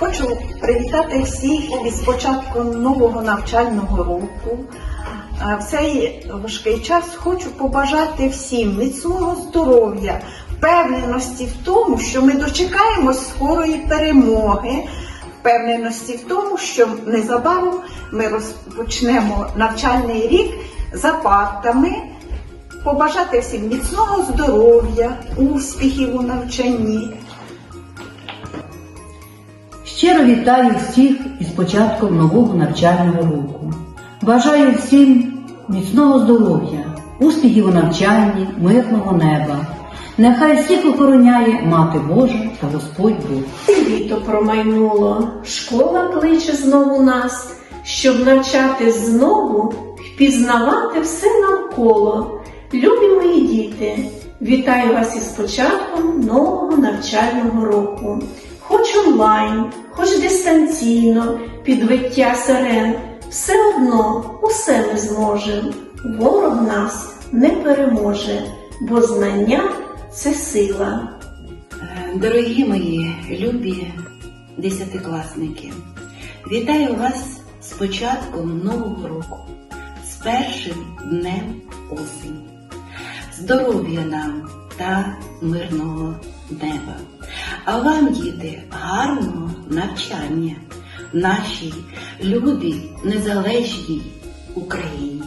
Хочу привітати всіх із початком нового навчального року. В цей важкий час хочу побажати всім міцного здоров'я, впевненості в тому, що ми дочекаємось скорої перемоги, впевненості в тому, що незабаром ми розпочнемо навчальний рік за партами. Побажати всім міцного здоров'я, успіхів у навчанні. Щиро вітаю всіх із початком нового навчального року. Бажаю всім міцного здоров'я, успіхів у навчанні, мирного неба. Нехай всіх охороняє Мати Божа та Господь Бог. Літо промайнуло, школа кличе знову нас, щоб навчати знову, впізнавати все навколо. Любі мої діти, вітаю вас із початком нового навчального року. Хоч онлайн, хоч дистанційно, під виття сирен, все одно усе ми зможемо. Ворог нас не переможе, бо знання це сила. Е, Дорогі мої любі десятикласники, вітаю вас з початком нового року, з першим днем осені. Здоров'я нам та мирного неба. А вам, діти, гарного навчання нашій любій незалежній Україні.